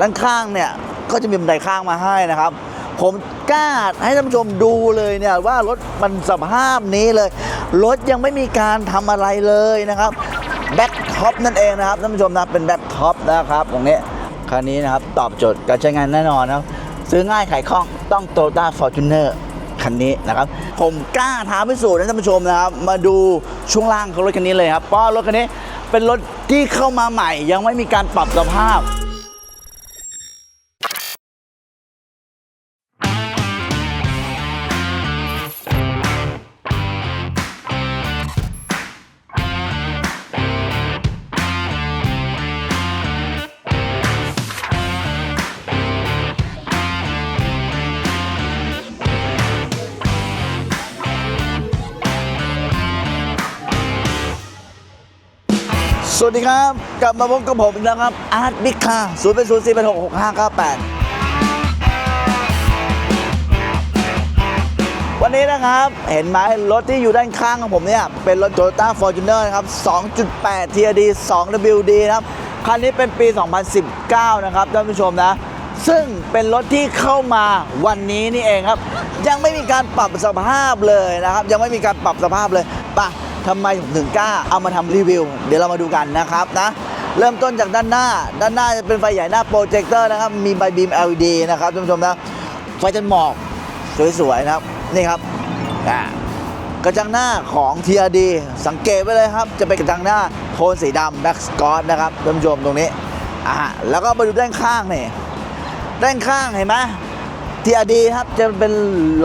ด้านข้างเนี่ยก็จะมีบันไดข้างมาให้นะครับ ผมกล้าให้ท่านผู้ชมดูเลยเนี่ยว่ารถมันสภาพนี้เลย รถยังไม่มีการทำอะไรเลยนะครับแบ็คท็อปนั่นเองนะครับท่านผู้ชมนะเป็นแบ็คท็อปนะครับตรงนี้คันนี้นะครับตอบโจทย์การใช้งานแน่นอนนะครับซื้อง่ายขายคล่องต้องโตต้าฟอร์จูเนอร์คันนี้นะครับ ผมกล้าท้าพิสูจน์ให้ท่านผู้ชมนะครับ มาดูช่วงล่างของรถคันนี้เลยครับเพราะรถคันนี้เป็นรถที่เข้ามาใหม่ ยังไม่มีการปรับสภาพ วัสดีครับ กลับมาพบกับผมอีกแล้วครับอาร์ตบิ๊กคาศูนย์เป็นศูนย์สี่เป็นหกหกห้าเก้าแปดวันนี้นะครับ เห็นไหมรถที่อยู่ด้านข้างของผมเนี่ย เป็นรถ Toyota Fortuner นะครับ 2.8 TRD 2WD นะครับ คันนี้เป็นปี 2019 นะครับท่านผู้ชมนะ ซึ่งเป็นรถที่เข้ามาวันนี้นี่เองครับ ยังไม่มีการปรับสภาพเลยนะครับ ยังไม่มีการปรับสภาพเลยไปะ ทำไมผมถึงกล้าเอามาทำรีวิว เดี๋ยวเรามาดูกันนะครับนะเริ่มต้นจากด้านหน้า ด้านหน้าจะเป็นไฟใหญ่หน้าโปรเจคเตอร์นะครับ มีใบบีม LED นะครับท่านผู้ชมนะ ไฟจันหมอกสวยๆนะครับ นี่ครับอ่ากระจังหน้าของ TRD สังเกตไว้เลยครับ จะเป็นกระจังหน้าโทนสีดำแบ็กสกอตนะครับท่านผู้ชมตรงนี้อ่าแล้วก็มาดูด้านข้างนี่ ด้านข้างเห็นไหม TRD ครับจะเป็น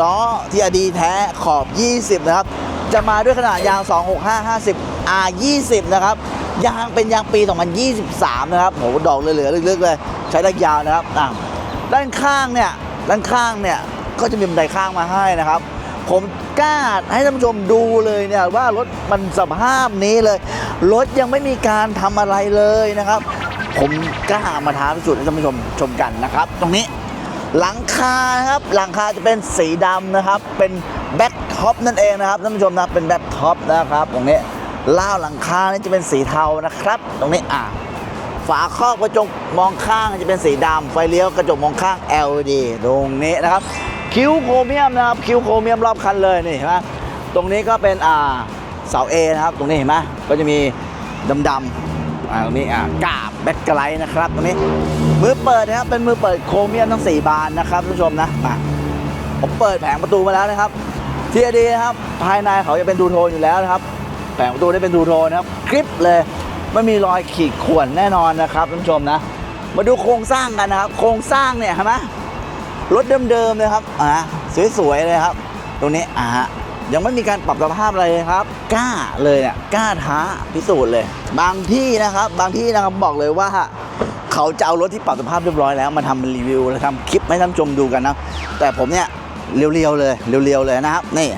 ล้อ TRD แท้ขอบ 20 นะครับ จะมาด้วยขนาดยาง 265 50 R 20นะครับ ยางเป็นยางปี 2023 นะครับโหดอกเหลือๆลึกๆเลย ใช้ได้ยาวนะครับด้านข้างเนี่ย ด้านข้างเนี่ย ก็จะมีบันไดข้างมาให้นะครับ ผมกล้าให้ท่านผู้ชมดูเลยเนี่ยว่ารถมันสภาพนี้เลย รถยังไม่มีการทำอะไรเลยนะครับ ผมกล้ามาท้าพิสูจน์ให้ท่านผู้ชมชมกันนะครับ ตรงนี้ หลังคานะครับหลังคาจะเป็นสีดำนะครับ เป็นแบ็คท็อปนั่นเองนะครับท่านผู้ชมนะเป็นแบ็คท็อปนะครับตรงนี้ล่าวหลังคานี่จะเป็นสีเทานะครับ ตรงนี้อ่าฝาครอบกระจกมองข้างจะเป็นสีดำไฟเลี้ยวกระจกมองข้าง LED ตรงนี้นะครับ คิ้วโครเมียมนะครับคิ้วโครเมียมรอบคันเลยนี่เห็นไหมตรงนี้ก็เป็นอ่าเสา A นะครับ ตรงนี้เห็นไหมก็จะมีดำๆ อ่าตรงนี้อ่ากาบแบ็คไกลท์นะครับตรงนี้มือเปิดนะครับเป็นมือเปิดโครเมียมทั้ง 4 บานนะครับท่านผู้ชมนะมาผมเปิดแผงประตูมาแล้วนะครับทีดีนะครับภายในเขาจะเป็นดูโทนอยู่แล้วนะครับแผงประตูได้เป็นดูโทนนะครับคลิปเลยไม่มีรอยขีดข่วนแน่นอนนะครับท่านผู้ชมนะ มาดูโครงสร้างกันนะครับ โครงสร้างเนี่ยเห็นไหมรถเดิมๆเลยครับอ่าสวยๆเลยครับ ตรงนี้อ่า ยังไม่มีการปรับสภาพอะไรเลยครับกล้าเลยเนี่ยกล้าท้าพิสูจน์เลย บางที่นะครับ บางที่นะครับบอกเลยว่า เขาจะเอารถที่ปรับสภาพเรียบร้อยแล้วมาทำเป็นรีวิวแล้วทำคลิปให้ท่านผู้ชมดูกันนะแต่ผมเนี่ยเรียวๆเลยเรียวๆเลยนะครับนี่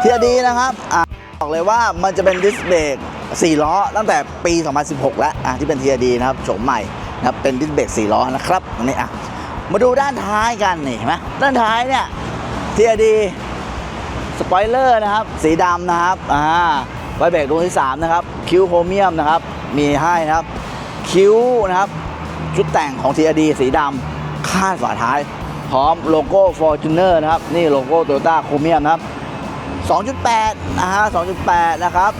เทียดีนะครับอบอกเลยว่ามันจะเป็นดิสเบรก4 ล้อ ตั้งแต่ปี 2016 แล้วอะที่เป็นเทียดีนะครับโฉมใหม่นะครับเป็นดิสเบรก4 ล้อนะครับนี้อะมาดูด้านท้ายกันนี่เห็นไหมด้านท้ายเนี่ยเทียดี สปอยเลอร์นะครับ สีดำนะครับอ่าไฟเบรกดวงที่ 3 นะครับ คิ้วโครเมียมนะครับ มีให้นะครับ คิ้วนะครับ ชุดแต่งของ TRD สีดำคาดฝาท้าย พร้อมโลโก้ Fortuner นะครับ นี่โลโก้ Toyota โครเมียมนะครับ 2.8 นะฮะ 2.8 นะครับ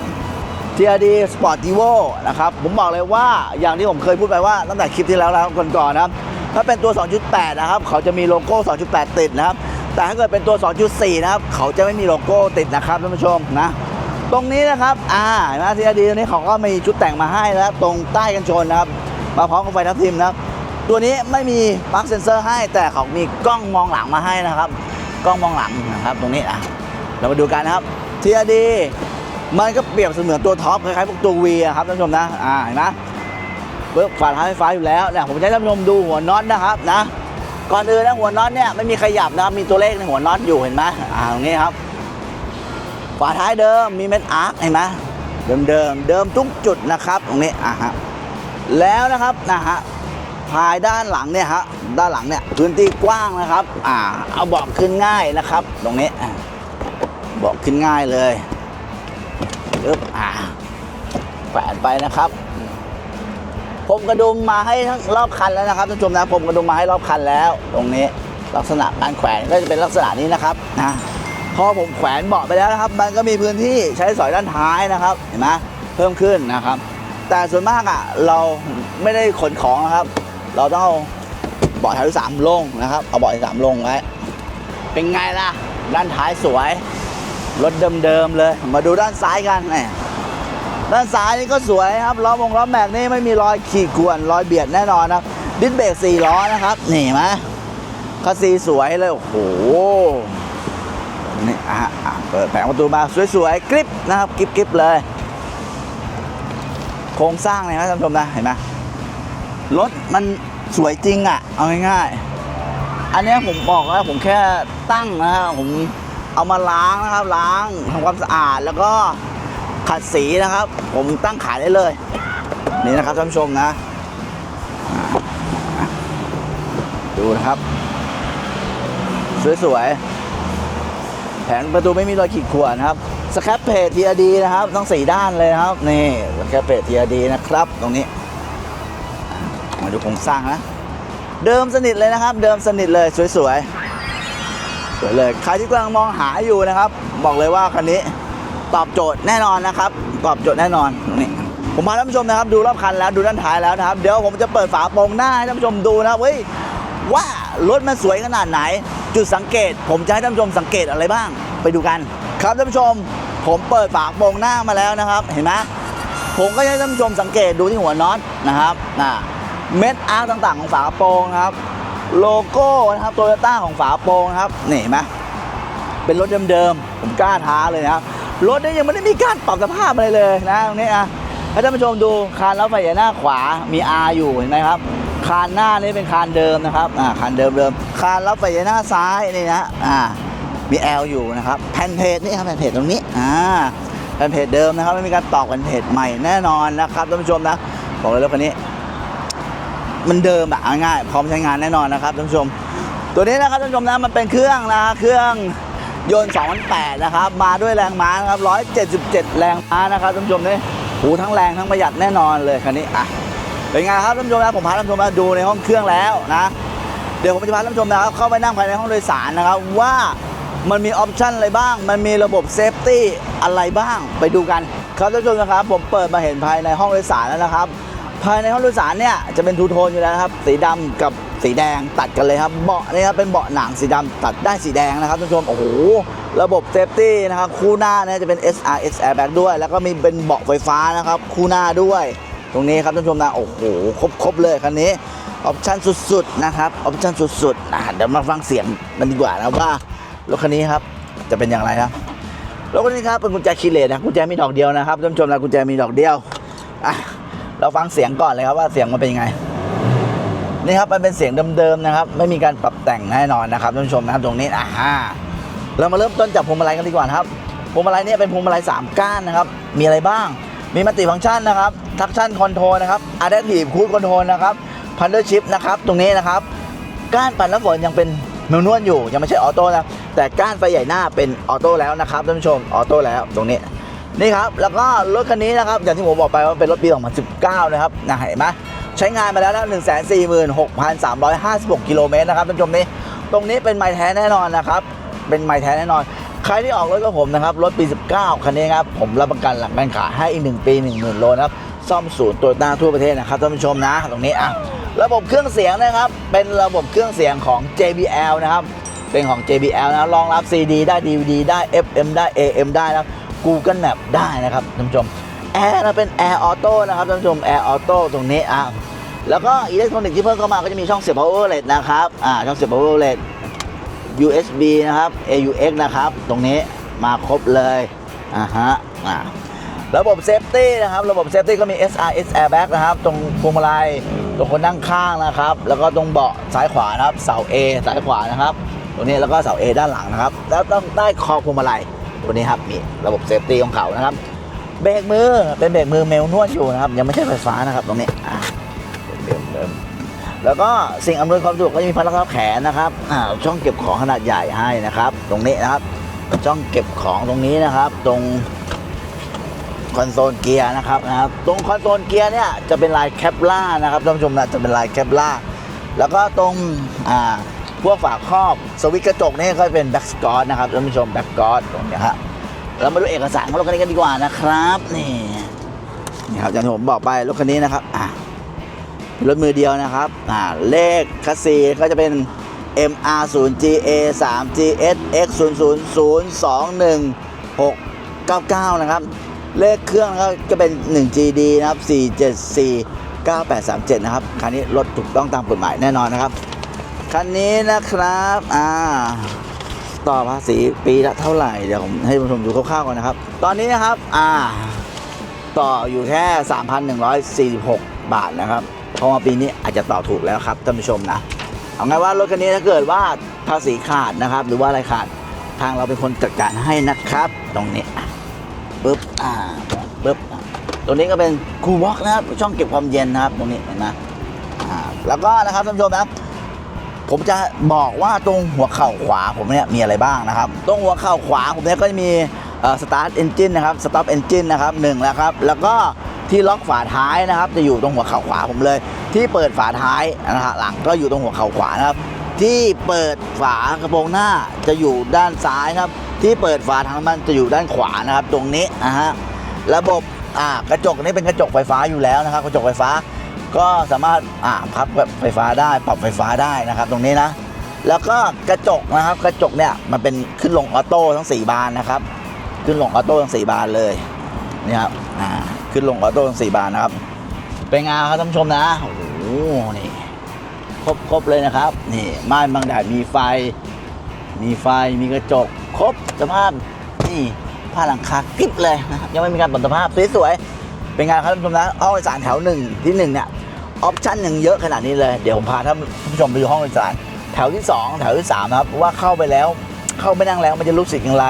TRD Sport Evo นะครับ ผมบอกเลยว่าอย่างที่ผมเคยพูดไปว่าตั้งแต่คลิปที่แล้วแล้วก่อนๆนะครับ ถ้าเป็นตัว 2.8 นะครับ เขาจะมีโลโก้ 2.8 ติดนะครับ แต่ถ้าเกิดเป็นตัว 2.4 นะครับ เขาจะไม่มีโลโก้ติดนะครับท่านผู้ชมนะ ตรงนี้นะครับ อ่าเห็นไหม TRD ตรงนี้เขาก็มีชุดแต่งมาให้นะครับ ตรงใต้กันชนนะครับ มาพร้อมกับไฟทับทิมนะครับ ตัวนี้ไม่มีปลั๊กเซนเซอร์ให้ แต่เขามีกล้องมองหลังมาให้นะครับ กล้องมองหลังนะครับ ตรงนี้อะเรามาดูกันนะครับ TRD มันก็เปรียบเสมือนตัวท็อปคล้ายๆพวกตัว V อะครับท่านผู้ชมนะ อ่าเห็นไหมปึ๊บฝาท้ายไฟฟ้าอยู่แล้วเนี่ยผมจะให้ท่านผู้ชมดูหัวน็อตนะครับนะ ก่อนอื่นนะหัวน็อตเนี่ยไม่มีขยับนะครับมีตัวเลขในหัวน็อตอยู่เห็นไหมอ่าตรงนี้ครับฝาท้ายเดิมมีเม็ดอาร์คเห็นไหมเดิมเดิมเดิมทุกจุดนะครับตรงนี้อะฮะแล้วนะครับนะฮะภายด้านหลังเนี่ยฮะด้านหลังเนี่ยพื้นที่กว้างนะครับอ่าเอาเบาะขึ้นง่ายนะครับ ตรงนี้เบาะขึ้นง่ายเลยปึ๊บอ่าแฝนไปนะครับ ผมกระดุมมาให้ทั้งรอบคันแล้วนะครับท่านผู้ชมนะผมกระดุมมาให้รอบคันแล้ว ตรงนี้ลักษณะการแขวนก็จะเป็นลักษณะนี้นะครับนะพอผมแขวนเบาะไปแล้วนะครับ มันก็มีพื้นที่ใช้สอยด้านท้ายนะครับเห็นไหมเพิ่มขึ้นนะครับ แต่ส่วนมากอะเราไม่ได้ขนของนะครับ เราต้องเอาเบาะแถวสามลงนะครับเอาเบาะสามลงไว้เป็นไงล่ะ ด้านท้ายสวยรถเดิมๆเลย มาดูด้านซ้ายกันแหม ด้านซ้ายนี่ก็สวยครับล้อมงล้อแม็กนี่ไม่มีรอยขีดข่วนรอยเบียดแน่นอนนะครับดิสเบรกสี่ล้อนะครับ นี่เห็นไหมคัสซีสวยเลย โอ้โหนี่อะอะเปิดแผงประตูมาสวยๆกริปนะครับกริปกริปเลย โครงสร้างเลยนะท่านผู้ชมนะเห็นไหมรถมันสวยจริงอะ เอาง่ายๆอันนี้ผมบอกว่าผมแค่ตั้งนะครับผมเอามาล้างนะครับล้างทำความสะอาดแล้วก็ ขัดสีนะครับ ผมตั้งขายได้เลย นี่นะครับท่านผู้ชมนะ ดูนะครับ สวยๆ แผงประตูไม่มีรอยขีดข่วนครับสแครปเพจทีอดีนะครับทั้งสี่ด้านเลยครับ นี่สแครปเพจทีอดีนะครับ ตรงนี้ มาดูโครงสร้างนะ เดิมสนิทเลยนะครับ เดิมสนิทเลยสวยๆสวยเลยใครที่กำลังมองหาอยู่นะครับ บอกเลยว่าคันนี้ ตอบโจทย์แน่นอนนะครับ ตอบโจทย์แน่นอนตรงนี้ผมพาท่านผู้ชมนะครับดูรอบคันแล้วดูด้านท้ายแล้วนะครับ เดี๋ยวผมจะเปิดฝาโปรงหน้าให้ท่านผู้ชมดูนะเฮ้ยว่ารถมันสวยขนาดไหน จุดสังเกต ผมจะให้ท่านผู้ชมสังเกตอะไรบ้าง ไปดูกัน ครับท่านผู้ชม ผมเปิดฝาโปรงหน้ามาแล้วนะครับ เห็นไหมผมก็จะให้ท่านผู้ชมสังเกตดูที่หัวน็อตนะครับนะเม็ดอาร์คต่างๆ ของฝาโปรงครับ โลโก้นะครับโตโยต้าของฝาโปรงครับนี่เห็นไหมเป็นรถเดิมๆผมกล้าท้าเลยนะครับ รถเนี่ยยังไม่ได้มีการปรับสภาพอะไรเลยนะตรงนี้อะให้ท่านผู้ชมดูคานล้อไฟหน้าขวามี R อยู่เห็นไหมครับ คานหน้านี่เป็นคานเดิมนะครับอ่าคานเดิมเดิมคานรับไฟหน้าซ้ายนี่นะอ่ามี L อยู่นะครับแผ่นเพจนี่ครับแผ่นเพจตรงนี้อ่าแผ่นเพจเดิมนะครับไม่มีการตอกแผ่นเพจใหม่แน่นอนนะครับท่านผู้ชมนะบอกเลยรถคันนี้ มันเดิมอะง่ายพร้อมใช้งานแน่นอนนะครับท่านผู้ชม ตัวนี้นะครับท่านผู้ชมนะมันเป็นเครื่องนะฮะเครื่อง ยนต์2008นะครับ มาด้วยแรงม้านะครับ 177 แรงม้านะครับท่านผู้ชมนี่หูทั้งแรงทั้งประหยัดแน่นอนเลยคันนี้อะเป็นไงครับท่านผู้ชมนะผมพาท่านผู้ชมมาดูในห้องเครื่องแล้วนะเดี๋ยวผมจะพาท่านผู้ชมนะครับเข้าไปนั่งภายในห้องโดยสารนะครับ ว่ามันมีออปชันอะไรบ้าง มันมีระบบเซฟตี้อะไรบ้างไปดูกันครับท่านผู้ชมนะครับ ผมเปิดมาเห็นภายในห้องโดยสารแล้วนะครับ ภายในห้องโดยสารเนี่ยจะเป็นทูโทนอยู่แล้วครับสีดำกับ สีแดงตัดกันเลยครับเบาะนี่ครับเป็นเบาะหนังสีดำตัดได้สีแดงนะครับท่านผู้ชมโอ้โหระบบเซฟตี้นะครับคู่หน้าเนี่ยจะเป็น SRS airbag ด้วย แล้วก็มีเป็นเบาะไฟฟ้านะครับคู่หน้าด้วย ตรงนี้ครับท่านผู้ชมนะโอ้โหครบครบเลยคันนี้ออปชั่นสุดๆนะครับออปชั่นสุดๆนะเดี๋ยวมาฟังเสียงมันดีกว่านะว่ารถคันนี้ครับจะเป็นอย่างไรนะรถคันนี้ครับเป็นกุญแจคีเลสนะกุญแจมีดอกเดียวนะครับท่านผู้ชมนะกุญแจมีดอกเดียวอะเราฟังเสียงก่อนเลยครับว่าเสียงมันเป็นยังไง นี่ครับมันเป็นเสียงเดิมๆนะครับ ไม่มีการปรับแต่งแน่นอนนะครับท่านผู้ชมนะครับตรงนี้อ่าเรามาเริ่มต้นจากพวงมาลัยกันดีกว่านครับพวงมาลัยเนี่ยเป็นพวงมาลัยสามก้านนะครับ มีอะไรบ้าง มีมัลติฟังก์ชันนะครับทักชั่นคอนโทรนะครับ Adaptive Cruise Control นะครับ Paddle Shift นะครับตรงนี้นะครับก้านปัดน้ำฝนยังเป็นมนวลอยู่ยังไม่ใช่ออโต้นะแต่ก้านไฟใหญ่หน้าเป็นออโต้แล้วนะครับท่านผู้ชมออโต้แล้วตรงนี้นี่ครับแล้วก็รถคันนี้นะครับอย่างที่ผมบอกไปว่าเป็นรถปี 2019 นะครับนะเห็นไหม ใช้งานมาแล้วนะ146,356 กิโลเมตรนะครับท่านผู้ชมนี่ตรงนี้เป็นไม้แท้แน่นอนนะครับ เป็นไม้แท้แน่นอน ใครที่ออกรถกับผมนะครับ รถปี 19 คันนี้ครับ ผมรับประกันหลังการขายให้อีก 1 ปี 10,000 โลนะครับ ซ่อมศูนย์ตัวหน้าทั่วประเทศนะครับท่านผู้ชมนะ ตรงนี้อะระบบเครื่องเสียงนะครับ เป็นระบบเครื่องเสียงของ JBL นะครับ เป็นของ JBL นะรองรับ CD ได้ DVD ได้ FM ได้ AM ได้นะครับ Google Map ได้นะครับท่านผู้ชมแอร์นะเป็นแอร์ออโต้นะครับท่านผู้ชมแอร์ออโต้ตรงนี้อะ แล้วก็อิเล็กทรอนิกส์ที่เพิ่มเข้ามาก็จะมีช่องเสียบ power outlet นะครับ อ่า ช่องเสียบ power outlet USB นะครับ AUX นะครับ ตรงนี้มาครบเลย อ่าฮะ อ่า ระบบเซฟตี้นะครับ ระบบเซฟตี้ก็มี SRS airbag นะครับ ตรงพวงมาลัย ตรงคนนั่งข้างนะครับ แล้วก็ตรงเบาะซ้ายขวานะครับ เสา A ซ้ายขวานะครับ ตรงนี้แล้วก็เสา A ด้านหลังนะครับ แล้วต้องใต้คอพวงมาลัย ตัวนี้ครับมีระบบเซฟตี้ของเขานะครับ เบรกมือ เป็นเบรกมือเมลนวดอยู่นะครับ ยังไม่ใช่ไฟฟ้านะครับ ตรงนี้ อ่า แล้วก็สิ่งอำนวยความสะดวกก็จะมีพัดรองรับแขนนะครับอ่าช่องเก็บของขนาดใหญ่ให้นะครับ ตรงนี้นะครับ ช่องเก็บของตรงนี้นะครับ ตรงคอนโซลเกียร์นะครับนะครับ ตรงคอนโซลเกียร์เนี่ยจะเป็นลายแคปล่านะครับท่านผู้ชมนะจะเป็นลายแคปล่าแล้วก็ตรงอ่าพวกฝาครอบสวิตช์กระจกนี่ก็เป็นแบ็กสกอตนะครับท่านผู้ชมแบ็กสกอตตรงนี้ยฮะเรามาดูเอกสารของรถคันนี้กันดีกว่านะครับ นี่นี่ครับอย่างที่ผมบอกไปรถคันนี้นะครับอ่า รถมือเดียวนะครับอ่าเลขคัสซีก็จะเป็น MR 0 GA 3 GS X 0 0 0 2 1 6 9 9 นะครับ เลขเครื่องนะครับก็เป็น 1 GD นะครับ 474 9837 นะครับ คันนี้รถถูกต้องตามกฎหมายแน่นอนนะครับ คันนี้นะครับ อ่า ต่อภาษีปีละเท่าไหร่ เดี๋ยวผมให้ผู้ชมดูคร่าวๆก่อนนะครับ ตอนนี้นะครับ อ่า ต่ออยู่แค่ 3,146 บาทนะครับ เพราะว่าปีนี้อาจจะต่อถูกแล้วครับท่านผู้ชมนะเอาไงว่ารถคันนี้ถ้าเกิดว่าภาษีขาดนะครับ หรือว่าอะไรขาดทางเราเป็นคนจัดการให้นะครับ ตรงนี้ปึ๊บอ่าปึ๊บตรงนี้ก็เป็นคูบ็อกนะครับช่องเก็บความเย็นนะครับตรงนี้เห็นไหมอ่าแล้วก็นะครับท่านผู้ชมนะผมจะบอกว่าตรงหัวเข่าขวาผมเนี่ยมีอะไรบ้างนะครับ ตรงหัวเข่าขวาผมเนี่ยก็จะมีสตาร์ทเอนจินนะครับสต็อปเอนจินนะครับหนึ่งแล้วครับ แล้วก็ ที่ล็อกฝาท้ายนะครับ จะอยู่ตรงหัวเข่าขวาผมเลย ที่เปิดฝาท้ายนะฮะหลังก็อยู่ตรงหัวเข่าขวานะครับ ที่เปิดฝากระโปรงหน้าจะอยู่ด้านซ้ายครับ ที่เปิดฝาทางน้ำมันจะอยู่ด้านขวานะครับ ตรงนี้นะฮะระบบอ่ากระจกนี้เป็นกระจกไฟฟ้าอยู่แล้วนะครับ กระจกไฟฟ้าก็สามารถอ่าพับแบบไฟฟ้าได้ปรับไฟฟ้าได้นะครับ ตรงนี้นะ แล้วก็กระจกนะครับ กระจกเนี่ยมันเป็นขึ้นลงออโต้ทั้ง 4 บานนะครับ ขึ้นลงออโต้ทั้ง 4 บานเลยนี่ครับอ่า ขึ้นลงออโต้ทั้ง4บานนะครับ เป็นไงครับท่านผู้ชมนะ โอ้โห นี่ ครบครบเลยนะครับ นี่ม่านบังแดดมีไฟ มีไฟ มีกระจก ครบสภาพ นี่ผ้าหลังคากริบเลยนะครับ ยังไม่มีการปรับสภาพสวยๆ เป็นไงครับท่านผู้ชมนะ ห้องโดยสารแถวหนึ่งที่หนึ่งเนี่ย ออปชั่นยังเยอะขนาดนี้เลย เดี๋ยวผมพาท่านผู้ชมไปดูห้องโดยสารแถวที่สองแถวที่สามนะครับว่าเข้าไปแล้วเข้าไปนั่งแล้วมันจะรู้สึกอย่างไร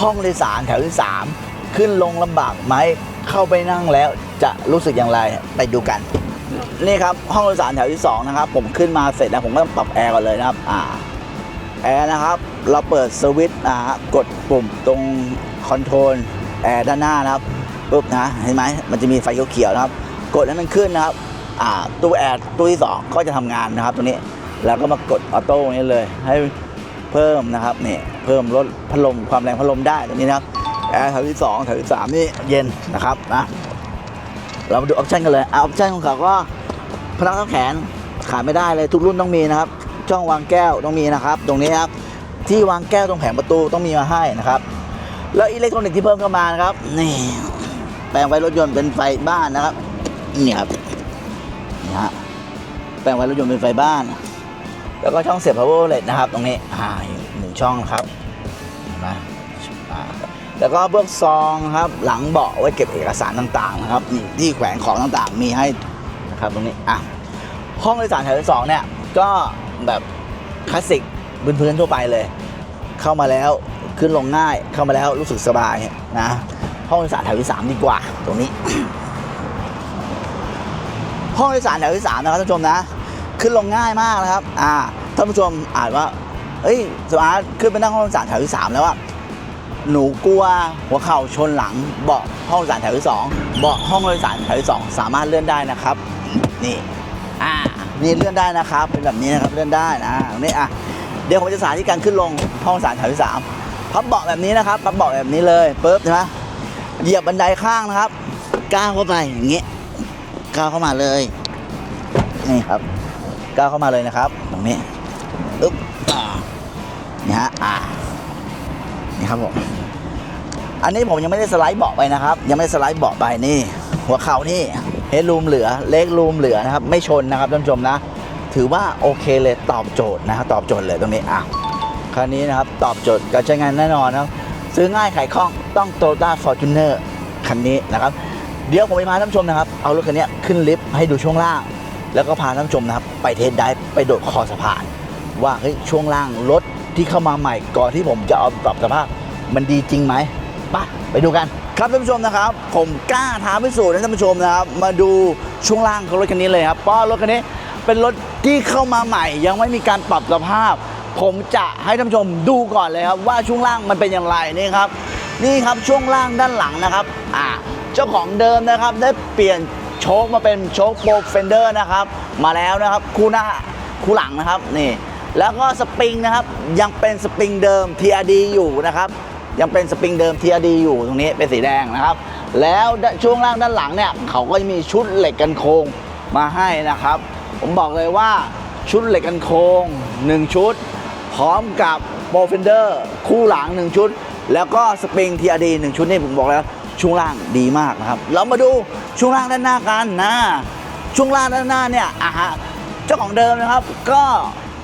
ห้องโดยสารแถวที่สามขึ้นลงลำบากไหม เข้าไปนั่งแล้วจะรู้สึกอย่างไรไปดูกัน นี่ครับห้องโดยสารแถวที่สองนะครับ ผมขึ้นมาเสร็จแล้วผมก็ต้องปรับแอร์ก่อนเลยนะครับอ่าแอร์นะครับ เราเปิดสวิตช์นะฮะกดปุ่มตรงคอนโทรลแอร์ด้านหน้านะครับปุ๊บนะเห็นไหมมันจะมีไฟเขียวๆนะครับ กดให้มันขึ้นนะครับอ่าตู้แอร์ตู้ที่สองก็จะทำงานนะครับตัวนี้แล้วก็มากดออโต้นี้เลยให้เพิ่มนะครับนี่เพิ่มลดพัดลมความแรงพัดลมได้ตัวนี้นะครับ แอร์แถวที่สองแถวที่สามนี่เย็นนะครับนะเรามาดูออปชันกันเลยออปชันของเขาก็พนักงาแขนขาดไม่ได้เลยทุกรุ่นต้องมีนะครับช่องวางแก้วต้องมีนะครับ ตรงนี้ครับที่วางแก้วตรงแผงประตูต้องมีมาให้นะครับ แล้วอิเล็กทรอนิกส์ที่เพิ่มเข้ามานะครับนี่แปลงไฟรถยนต์เป็นไฟบ้านนะครับนี่ครับนี่ฮะแปลงไฟรถยนต์เป็นไฟบ้าน แล้วก็ช่องเสียบ power outlet นะครับ ตรงนี้อ่าหนึ่งช่องนะครับเห็นไหมา แล้วก็เบื้องซองครับหลังเบาะไว้เก็บเอกสารต่างๆนะครับนี่ที่แขวนของต่างๆ มีให้นะครับตรงนี้อะห้องโดยสารแถวที่สองเนี่ยก็แบบคลาสสิกพื้นๆทั่วไปเลย เข้ามาแล้วขึ้นลงง่ายเข้ามาแล้วรู้สึกสบายนะห้องโดยสารแถวที่สามดีกว่าตรงนี้ ห้องโดยสารแถวที่สามนะครับท่านผู้ชมนะ ขึ้นลงง่ายมากนะครับอ่าท่านผู้ชมอาจว่าเอ้ยสมาร์ทขึ้นไปนั่งห้องโดยสารแถวที่สามแล้วอะ หนูกลัวหัวเข่าชนหลังเบาะห้องโดยสารแถวที่สองเบาะห้องโดยสารแถวที่สองสามารถเลื่อนได้นะครับ นี่อ่านี่เลื่อนได้นะครับ เป็นแบบนี้นะครับเลื่อนได้นะตรงนี้อะเดี๋ยวผมจะสาธิตการขึ้นลงห้องสารแถวที่สามพับเบาะแบบนี้นะครับพับเบาะแบบนี้เลยปึ๊บใช่ไหมเหยียบบันไดข้างนะครับก้าวเข้าไปอย่างเงี้ยก้าวเข้ามาเลยนี่ครับก้าวเข้ามาเลยนะครับ ตรงนี้อึ๊บอ่านี่ฮะอ่า นี่ครับผมอันนี้ผมยังไม่ได้สไลด์เบาะไปนะครับ ยังไม่ได้สไลด์เบาะไปนี่ หัวเข่านี่เฮดรูมเหลือเล็กรูมเหลือนะครับ ไม่ชนนะครับท่านผู้ชมนะ ถือว่าโอเคเลยตอบโจทย์นะครับตอบโจทย์เลยตรงนี้อะคันนี้นะครับตอบโจทย์การใช้งานแน่นอนนะครับ ซื้อง่ายขายคล่องต้อง Toyota Fortuner คันนี้นะครับ เดี๋ยวผมไปพาท่านผู้ชมนะครับ เอารถคันนี้ขึ้นลิฟต์ให้ดูช่วงล่าง แล้วก็พาท่านผู้ชมนะครับ ไปเทสไดฟ์ไปโดดคอสะพาน ว่าเฮ้ยช่วงล่างรถ ที่เข้ามาใหม่ก่อนที่ผมจะเอาปรับสภาพ มันดีจริงไหมไปไปดูกัน ครับท่านผู้ชมนะครับ ผมกล้าท้าพิสูจน์ให้ท่านผู้ชมนะครับ มาดูช่วงล่างของรถคันนี้เลยครับเพราะรถคันนี้เป็นรถที่เข้ามาใหม่ ยังไม่มีการปรับสภาพ ผมจะให้ท่านผู้ชมดูก่อนเลยครับ ว่าช่วงล่างมันเป็นอย่างไรนี่ครับ นี่ครับช่วงล่างด้านหลังนะครับอ่าเจ้าของเดิมนะครับได้เปลี่ยนโชคมาเป็นโชคโปรเฟนเดอร์นะครับ มาแล้วนะครับ คู่หน้าคู่หลังนะครับนี่ แล้วก็สปริงนะครับยังเป็นสปริงเดิม TRD อยู่นะครับยังเป็นสปริงเดิม TRD อยู่ตรงนี้เป็นสีแดงนะครับ แล้วช่วงล่างด้านหลังเนี่ยเขาก็จะมีชุดเหล็กกันโครงมาให้นะครับ ผมบอกเลยว่าชุดเหล็กกันโครง1 ชุด พร้อมกับโปรเฟนเดอร์คู่หลัง 1 ชุด แล้วก็สปริง TRD 1 ชุดนี่ผมบอกแล้วช่วงล่างดีมากนะครับ เรามาดูช่วงล่างด้านหน้ากันนะช่วงล่างด้านหน้าเนี่ยอะฮะเจ้าของเดิมนะครับก็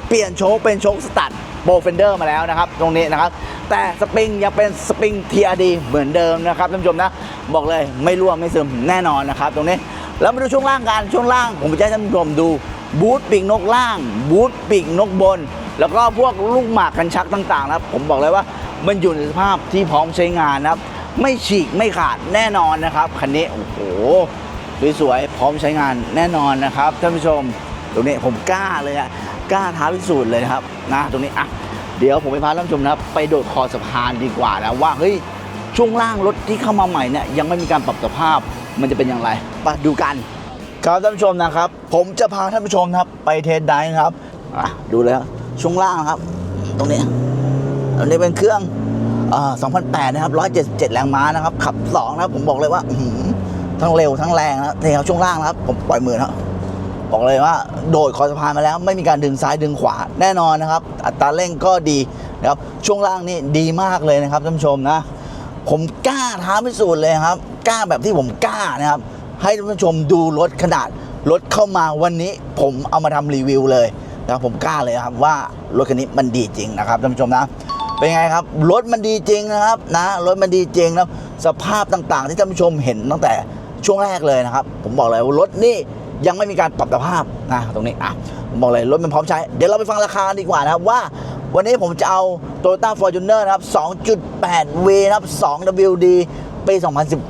เปลี่ยนโชคเป็นโชคสตัดโปรเฟนเดอร์มาแล้วนะครับตรงนี้นะครับ แต่สปริงยังเป็นสปริง TRD เหมือนเดิมนะครับท่านผู้ชมนะบอกเลยไม่รั่วไม่ซึมแน่นอนนะครับตรงนี้แล้วมาดูช่วงล่างกันช่วงล่าง ผมจะให้ท่านผู้ชมดูบูทปีกนกล่าง บูทปีกนกบน แล้วก็พวกลูกหมากกันชักต่างๆนะครับผมบอกเลยว่ามันอยู่ในสภาพที่พร้อมใช้งานนะครับ ไม่ฉีกไม่ขาดแน่นอนนะครับคันนี้โอ้โหสวยๆพร้อมใช้งานแน่นอนนะครับท่านผู้ชม ตรงนี้ผมกล้าเลยอะ กล้าท้าพิสูจน์เลยนะครับนะตรงนี้อะเดี๋ยวผมไปพาท่านผู้ชมนะครับไปโดดคอสะพานดีกว่านะว่าเฮ้ยช่วงล่างรถที่เข้ามาใหม่เนี่ยยังไม่มีการปรับสภาพมันจะเป็นอย่างไรไปดูกัน ครับท่านผู้ชมนะครับ ผมจะพาท่านผู้ชมนะครับไปเทสไดฟ์นะครับอะดูเลยครับช่วงล่างครับ ตรงนี้อันนี้เป็นเครื่องอ่อ2008 นะครับ 177 แรงม้านะครับ ขับ 2 นะครับ ผมบอกเลยว่า ทั้งเร็วทั้งแรงนะเทครับช่วงล่างนะครับ ผมปล่อยมือนะครั บอกเลยว่าโดดคอสะพานมาแล้วไม่มีการดึงซ้ายดึงขวาแน่นอนนะครับ อัตราเร่งก็ดีนะครับช่วงล่างนี่ดีมากเลยนะครับท่านผู้ชมนะผมกล้าท้าพิสูจน์เลยครับกล้าแบบที่ผมกล้านะครับ ให้ท่านผู้ชมดูรถขนาดรถเข้ามาวันนี้ผมเอามาทำรีวิวเลยนะครับผมกล้าเลยครับว่ารถคันนี้มันดีจริงนะครับท่านผู้ชมนะเป็นไงครับรถมันดีจริงนะครับนะรถมันดีจริงนะสภาพต่างๆ ที่ท่านผู้ชมเห็นตั้งแต่ช่วงแรกเลยนะครับ ผมบอกเลยว่ารถนี่ ยังไม่มีการปรับสภาพนะตรงนี้อะบอกเลยรถมันพร้อมใช้ เดี๋ยวเราไปฟังราคาดีกว่านะครับว่าวันนี้ผมจะเอา Toyota Fortuner นะครับ 2.8V นะครับ 2WD ปี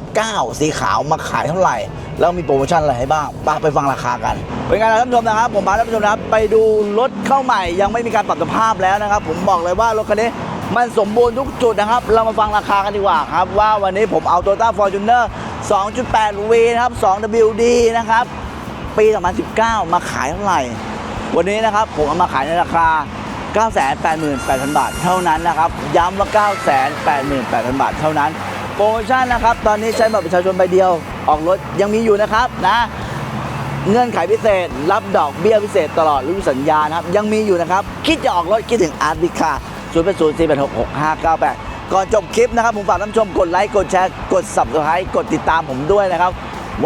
2019 สีขาวมาขายเท่าไหร่ แล้วมีโปรโมชั่นอะไรให้บ้างป้าไปฟังราคากัน เป็นไงล่ะท่านผู้ชมนะครับ ผมพาท่านผู้ชมนะครับ ไปดูรถเข้าใหม่ ยังไม่มีการปรับสภาพแล้วนะครับ ผมบอกเลยว่ารถคันนี้มันสมบูรณ์ทุกจุดนะครับ เรามาฟังราคากันดีกว่าครับ ว่าวันนี้ผมเอา Toyota Fortuner 2.8V นะครับ 2WD นะครับ ปี 2019 มาขายเท่าไหร่ วันนี้นะครับผมเอามาขายในราคา 988,000 บาทเท่านั้นนะครับย้ำว่า 988,000 บาทเท่านั้น โปรโมชั่นนะครับ ตอนนี้ใช้บัตรประชาชนใบเดียวออกรถยังมีอยู่นะครับนะเงื่อนไขพิเศษ รับดอกเบี้ยพิเศษตลอดรุ่นสัญญานะครับ ยังมีอยู่นะครับ คิดจะออกรถคิดถึงอาร์ติคา0 8 0 4 8 6 6 5 9 8 ก่อนจบคลิปนะครับ ผมฝากท่านชมกดไลค์ กดแชร์ กด subscribe กดติดตามผมด้วยนะครับ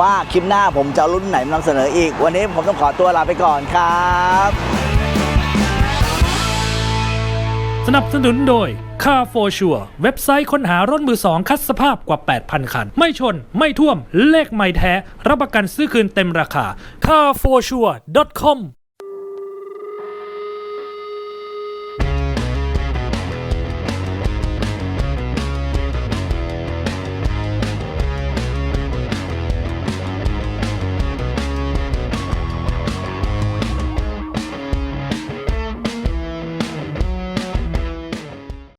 ว่าคลิปหน้าผมจะรุ่นไหนมานำเสนออีก วันนี้ผมต้องขอตัวลาไปก่อนครับ สนับสนุนโดย Car for Sure เว็บไซต์ค้นหารถมือสองคัดสภาพกว่า 8,000 คัน ไม่ชน ไม่ท่วม เลขไม่แท้ รับประกันซื้อคืนเต็มราคา carforsure.com